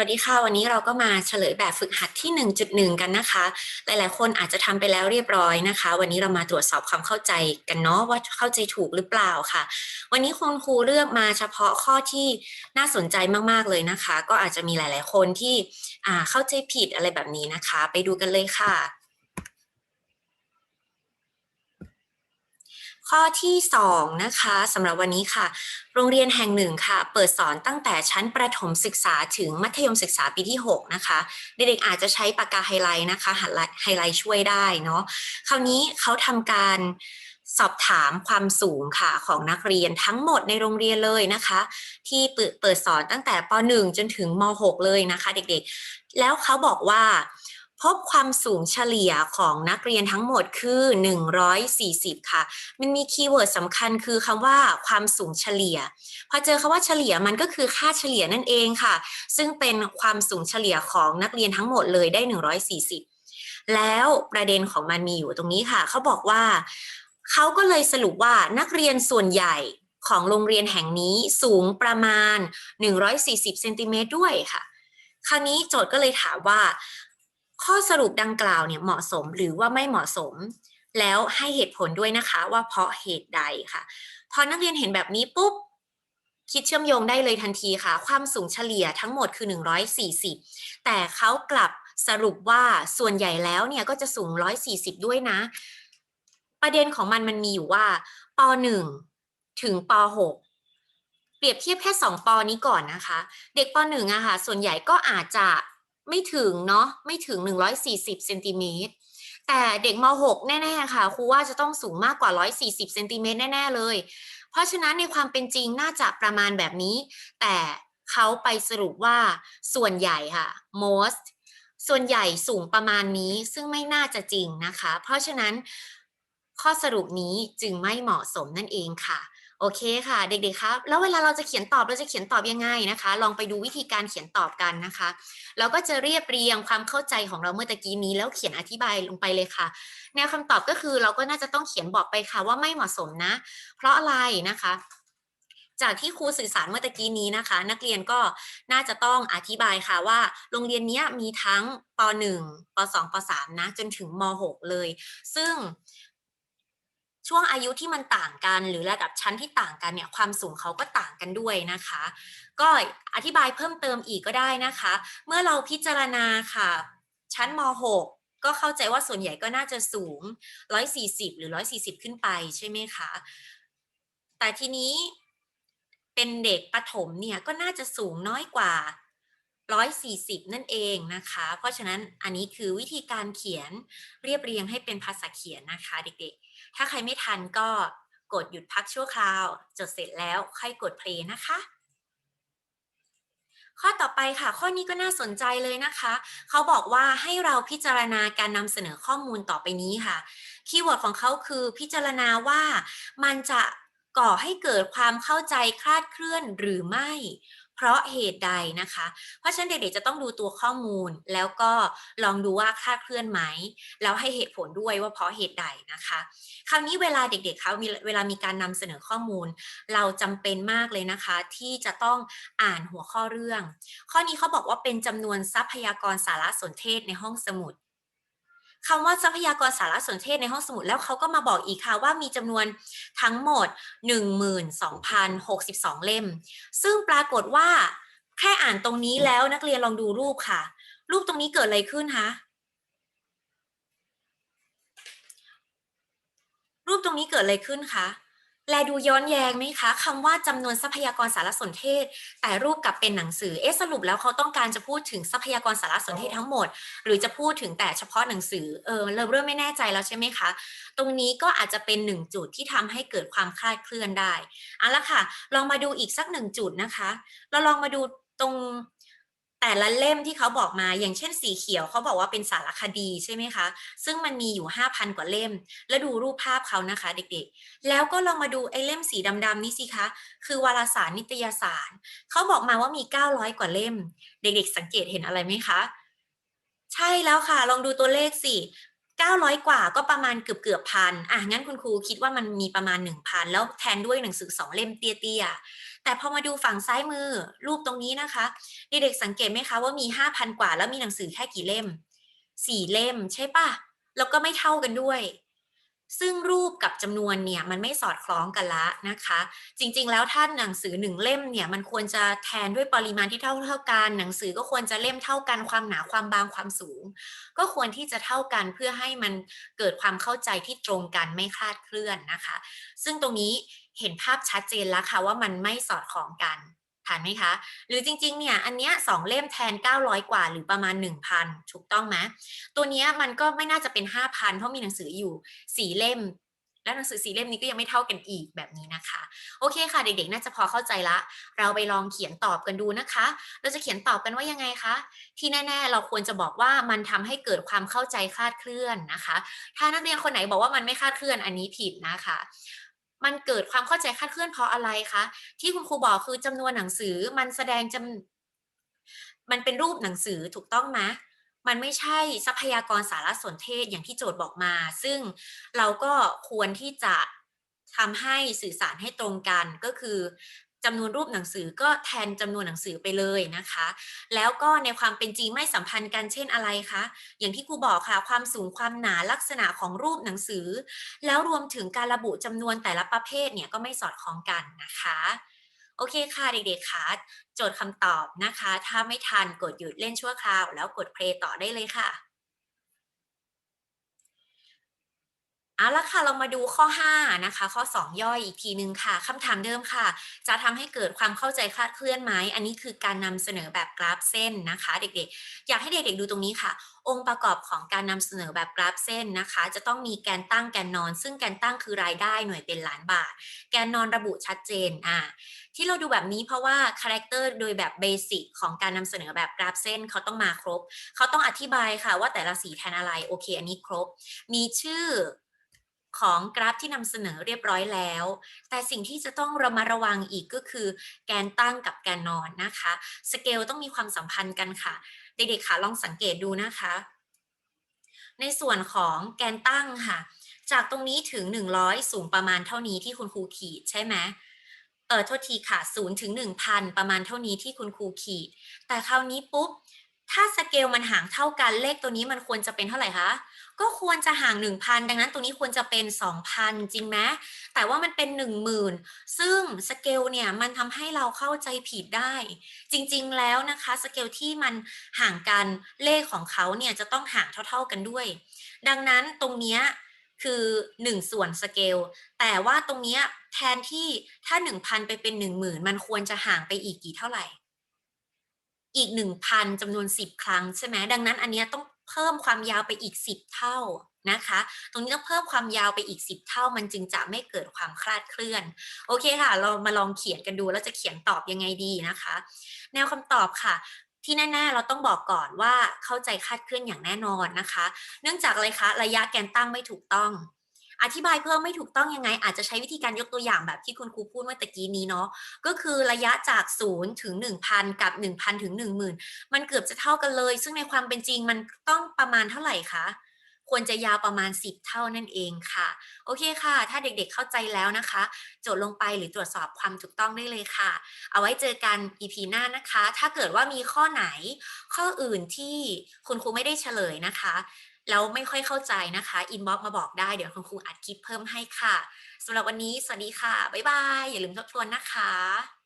วัสดีค่ะ วันนี้เราก็มาเฉลยแบบฝึกหัดที่ 1.1 กันนะคะ หลาย ๆ คนอาจจะทำไปแล้วเรียบร้อยนะคะ วันนี้เรามาตรวจสอบความเข้าใจกันเนาะว่าเข้าใจถูกหรือเปล่าค่ะ วันนี้คุณครูเลือกมาเฉพาะข้อที่น่าสนใจมาก ๆ เลยนะคะ ก็อาจจะมีหลาย ๆ คนที่เข้าใจผิดอะไรแบบนี้นะคะ ไปดูกันเลยค่ะ ข้อที่ 2 นะคะสำหรับวันนี้ค่ะ โรงเรียนแห่งหนึ่งค่ะ เปิดสอนตั้งแต่ชั้นประถมศึกษาถึงมัธยมศึกษาปีที่ 6 นะคะ เด็กๆอาจจะใช้ปากกาไฮไลท์นะคะไฮไลท์ช่วยได้เนาะคราวนี้เขาทำการสอบถามความสูงค่ะของนักเรียนทั้งหมดในโรงเรียนเลยนะคะ ที่เปิดสอนตั้งแต่ป .1 จนถึงม .6 เลยนะคะ เด็กๆ แล้วเขาบอกว่า พบความสูงเฉลี่ยของนักเรียนทั้งหมดคือ 140 ค่ะ มันมีคีย์เวิร์ดสำคัญคือคำว่าความสูงเฉลี่ย พอเจอคำว่าเฉลี่ยมันก็คือค่าเฉลี่ยนั่นเองค่ะ ซึ่งเป็นความสูงเฉลี่ยของนักเรียนทั้งหมดเลยได้ 140 แล้วประเด็นของมันมีอยู่ตรงนี้ค่ะ เขาบอกว่า เขาก็เลยสรุปว่านักเรียนส่วนใหญ่ของโรงเรียนแห่งนี้สูงประมาณ 140 เซนติเมตรด้วยค่ะ คราวนี้โจทย์ก็เลยถามว่า ข้อสรุปดังกล่าวเนี่ยเหมาะสมหรือว่าไม่เหมาะสม แล้วให้เหตุผลด้วยนะคะ ว่าเพราะเหตุใดค่ะ พอนักเรียนเห็นแบบนี้ปุ๊บคิดเชื่อมโยงได้เลยทันทีค่ะ ความสูงเฉลี่ยทั้งหมดคือ 140 แต่เขากลับสรุปว่าส่วนใหญ่แล้วเนี่ยก็จะสูง 140 ด้วยนะ ประเด็นของมันมันมีอยู่ว่าป .1 ถึงป .6 เปรียบเทียบแค่ 2ปนี้ก่อนนะคะ เด็กป .1 อะค่ะ ส่วนใหญ่ก็อาจจะ ไม่ถึงเนาะไม่ถึง 140เซนติเมตรแต่เด็กม .6 แน่ๆค่ะครูว่าจะต้องสูงมากกว่า 140เซนติเมตรแน่ ๆ เลย เพราะฉะนั้นในความเป็นจริงน่าจะประมาณแบบนี้ แต่เขาไปสรุปว่าส่วนใหญ่ค่ะ most ส่วนใหญ่สูงประมาณนี้ซึ่งไม่น่าจะจริงนะคะ เพราะฉะนั้นข้อสรุปนี้จึงไม่เหมาะสมนั่นเองค่ะ โอเคค่ะ เด็กๆครับ แล้วเวลาเราจะเขียนตอบเราจะเขียนตอบยังไงนะคะ ลองไปดูวิธีการเขียนตอบกันนะคะเราก็จะเรียบเรียงความเข้าใจของเราเมื่อตะกี้นี้ แล้วเขียนอธิบายลงไปเลยค่ะ แนวคำตอบก็คือเราก็น่าจะต้องเขียนบอกไปค่ะว่าไม่เหมาะสมนะ เพราะอะไรนะคะจากที่ครูสื่อสารเมื่อตะกี้นี้นะคะ นักเรียนก็น่าจะต้องอธิบายค่ะว่า โรงเรียนนี้มีทั้งป .1 ป .2 ป .3 นะจนถึงม .6 เลย ซึ่ง ช่วงอายุที่มันต่างกัน หรือระดับชั้นที่ต่างกันเนี่ยความสูงเขาก็ต่างกันด้วยนะคะ ก็อธิบายเพิ่มเติมอีกก็ได้นะคะ เมื่อเราพิจารณาค่ะ ชั้นม .6 ก็เข้าใจว่าส่วนใหญ่ก็น่าจะสูง 140 หรือ 140 ขึ้นไปใช่ไหมคะ แต่ทีนี้เป็นเด็กประถมเนี่ยก็น่าจะสูงน้อยกว่า 140 นั่นเองนะคะ เพราะฉะนั้นอันนี้คือวิธีการเขียนเรียบเรียงให้เป็นภาษาเขียนนะคะเด็กๆ ถ้าใครไม่ทันก็กดหยุดพักชั่วคราว จดเสร็จแล้วค่อยกดเพลย์นะคะ ข้อต่อไปค่ะ ข้อนี้ก็น่าสนใจเลยนะคะ เขาบอกว่าให้เราพิจารณาการนำเสนอข้อมูลต่อไปนี้ค่ะ คีย์เวิร์ดของเขาคือพิจารณาว่ามันจะก่อให้เกิดความเข้าใจคลาดเคลื่อนหรือไม่ เพราะเหตุใดนะคะ เพราะฉะนั้นเด็กๆจะต้องดูตัวข้อมูล แล้วก็ลองดูว่าคลาดเคลื่อนไหม แล้วให้เหตุผลด้วยว่าเพราะเหตุใดนะคะ คราวนี้เวลาเด็กๆเขามีเวลามีการนำเสนอข้อมูล เราจำเป็นมากเลยนะคะ ที่จะต้องอ่านหัวข้อเรื่อง ข้อนี้เขาบอกว่าเป็นจำนวนทรัพยากรสารสนเทศในห้องสมุด คำว่าทรัพยากรสารสนเทศในห้องสมุดแล้วเขาก็มาบอกอีกค่ะว่ามีจำนวนทั้งหมด 12,062 เล่ม ซึ่งปรากฏว่าแค่อ่านตรงนี้แล้วนักเรียนลองดูรูปค่ะ รูปตรงนี้เกิดอะไรขึ้นคะรูปตรงนี้เกิดอะไรขึ้นคะ แลดูย้อนแย้งไหมคะคำว่าจำนวนทรัพยากรสารสนเทศ แต่รูปกับเป็นหนังสือเอ๊ะสรุปแล้วเขาต้องการจะพูดถึงทรัพยากรสารสนเทศทั้งหมด หรือจะพูดถึงแต่เฉพาะหนังสือเออเราเริ่มไม่แน่ใจแล้วใช่ไหมคะ ตรงนี้ก็อาจจะเป็นหนึ่งจุดที่ทำให้เกิดความคลาดเคลื่อนได้เอาละค่ะ ลองมาดูอีกสักหนึ่งจุดนะคะ เราลองมาดูตรง แต่ละเล่มที่เขาบอกมาอย่างเช่นสีเขียวเขาบอกว่าเป็นสารคดีใช่ไหมคะ ซึ่งมันมีอยู่ 5,000 กว่าเล่ม แล้วดูรูปภาพเขานะคะ เด็กๆ แล้วก็ลองมาดูไอ้เล่มสีดำๆนี่สิคะ คือวารสารนิตยสารเขาบอกมาว่ามี 900 กว่าเล่ม เด็กๆ สังเกตเห็นอะไรไหมคะ ใช่แล้วค่ะ ลองดูตัวเลขสิ 900 กว่าก็ประมาณเกือบเกือบพันอะงั้นคุณครูคิดว่ามันมีประมาณ 1,000 แล้วแทนด้วยหนังสือสองเล่มเตี้ยๆ แต่พอมาดูฝั่งซ้ายมือรูปตรงนี้นะคะเด็กๆสังเกตไหมคะว่ามี 5,000 กว่าแล้วมีหนังสือแค่กี่เล่ม 4 เล่มใช่ปะแล้วก็ไม่เท่ากันด้วย ซึ่งรูปกับจำนวนเนี่ยมันไม่สอดคล้องกันละนะคะ จริงๆ แล้วถ้าหนังสือหนึ่งเล่มเนี่ยมันควรจะแทนด้วยปริมาณที่เท่าเท่ากัน หนังสือก็ควรจะเล่มเท่ากันความหนาความบางความสูง ก็ควรที่จะเท่ากันเพื่อให้มันเกิดความเข้าใจที่ตรงกันไม่คลาดเคลื่อนนะคะ ซึ่งตรงนี้เห็นภาพชัดเจนแล้วค่ะว่ามันไม่สอดคล้องกัน ทันไหมคะ หรือจริงๆ เนี่ย อันเนี้ยสองเล่มแทน 900 กว่าหรือประมาณ 1,000 ถูกต้องไหมตัวเนี้ยมันก็ไม่น่าจะเป็น 5,000 เพราะมีหนังสืออยู่ 4 เล่ม แล้วหนังสือสีเล่มนี้ก็ยังไม่เท่ากันอีกแบบนี้นะคะ โอเคค่ะ เด็กๆ น่าจะพอเข้าใจละ เราไปลองเขียนตอบกันดูนะคะ เราจะเขียนตอบกันว่ายังไงคะ ที่แน่ๆ เราควรจะบอกว่ามันทำให้เกิดความเข้าใจคลาดเคลื่อนนะคะ ถ้านักเรียนคนไหนบอกว่ามันไม่คลาดเคลื่อนอันนี้ผิดนะคะ มันเกิดความเข้าใจคาดเคลื่อนเพราะอะไรคะที่คุณครูบอกคือจำนวนหนังสือมันแสดงจำมันเป็นรูปหนังสือถูกต้องไหมมันไม่ใช่ทรัพยากรสารสนเทศอย่างที่โจทย์บอกมา ซึ่งเราก็ควรที่จะทำให้สื่อสารให้ตรงกันก็คือ จำนวนรูปหนังสือก็แทนจำนวนหนังสือไปเลยนะคะ แล้วก็ในความเป็นจริงไม่สัมพันธ์กันเช่นอะไรคะ อย่างที่ครูบอกค่ะ ความสูงความหนาลักษณะของรูปหนังสือ แล้วรวมถึงการระบุจำนวนแต่ละประเภทเนี่ยก็ไม่สอดคล้องกันนะคะโอเคค่ะเด็กๆคะโจทย์คำตอบนะคะ ถ้าไม่ทันกดหยุดเล่นชั่วคราว แล้วกดเพลย์ต่อได้เลยค่ะ เอาละค่ะเรามาดูข้อ 5 นะคะ ข้อ 2 ย่อยอีกทีนึงค่ะคำถามเดิมค่ะ จะทำให้เกิดความเข้าใจคลาดเคลื่อนไหมอันนี้คือการนำเสนอแบบกราฟเส้นนะคะ เด็กๆ อยากให้เด็กๆดูตรงนี้ค่ะ องค์ประกอบของการนำเสนอแบบกราฟเส้นนะคะ จะต้องมีแกนตั้งแกนนอน ซึ่งแกนตั้งคือรายได้หน่วยเป็นล้านบาท แกนนอนระบุชัดเจนอ่าที่เราดูแบบนี้เพราะว่าคาแรคเตอร์โดยแบบเบสิกของการนำเสนอแบบกราฟเส้นเขาต้องมาครบ เขาต้องอธิบายค่ะว่าแต่ละสีแทนอะไรโอเค อันนี้ครบ มีชื่อ ของกราฟที่นำเสนอเรียบร้อยแล้ว แต่สิ่งที่จะต้องระมัดระวังอีกก็คือ แกนตั้งกับแกนนอนนะคะ สเกลต้องมีความสัมพันธ์กันค่ะ เด็กๆค่ะลองสังเกตดูนะคะ ในส่วนของแกนตั้งค่ะ จากตรงนี้ถึง 100 สูงประมาณเท่านี้ที่คุณครูขีดใช่ไหมเออโทษทีค่ะ0ถึง1,000 ประมาณเท่านี้ที่คุณครูขีด แต่คราวนี้ปุ๊บ ถ้าสเกลมันห่างเท่ากันเลขตัวนี้มันควรจะเป็นเท่าไหร่คะ ก็ควรจะห่าง 1,000 ดังนั้นตรงนี้ควรจะเป็น 2,000 จริงไหมแต่ว่ามันเป็น 10,000 ซึ่งสเกลเนี่ยมันทำให้เราเข้าใจผิดได้ จริงๆแล้วนะคะสเกลที่มันห่างกันเลขของเขาเนี่ยจะต้องห่างเท่า ๆกันด้วย ดังนั้นตรงนี้คือ 1 ส่วนสเกลแต่ว่าตรงนี้แทนที่ถ้า 1,000 ไปเป็น 10,000 มันควรจะห่างไปอีกกี่เท่าไหร่ อีก 1,000จำนวน 10 ครั้งใช่ไหมดังนั้นอันนี้ต้องเพิ่มความยาวไปอีก 10 เท่านะคะ ตรงนี้ต้องเพิ่มความยาวไปอีก 10 เท่า มันจึงจะไม่เกิดความคลาดเคลื่อน โอเคค่ะ เรามาลองเขียนกันดูแล้วจะเขียนตอบยังไงดีนะคะ แนวคำตอบค่ะ ที่แน่ๆ เราต้องบอกก่อนว่าเข้าใจคลาดเคลื่อนอย่างแน่นอนนะคะ เนื่องจากอะไรคะ ระยะแกนตั้งไม่ถูกต้อง อธิบายเพิ่มไม่ถูกต้องยังไง อาจจะใช้วิธีการยกตัวอย่างแบบที่คุณครูพูดเมื่อตะกี้นี้เนาะก็คือระยะจาก 0 ถึง 1,000 กับ 1,000 ถึง 10,000 มันเกือบจะเท่ากันเลย ซึ่งในความเป็นจริงมันต้องประมาณเท่าไหร่คะควรจะยาวประมาณ 10 เท่านั่นเองค่ะ โอเคค่ะ ถ้าเด็กๆเข้าใจแล้วนะคะโจทย์ลงไปหรือตรวจสอบความถูกต้องได้เลยค่ะ เอาไว้เจอกัน EP หน้านะคะ ถ้าเกิดว่ามีข้อไหนข้ออื่นที่คุณครูไม่ได้เฉลยนะคะ แล้วไม่ค่อยเข้าใจนะคะอินบ็อกมาบอกได้เดี๋ยวคุณครูอัดคลิปเพิ่มให้ค่ะสำหรับวันนี้สวัสดีค่ะ บ๊ายบาย อย่าลืมทบทวนนะคะ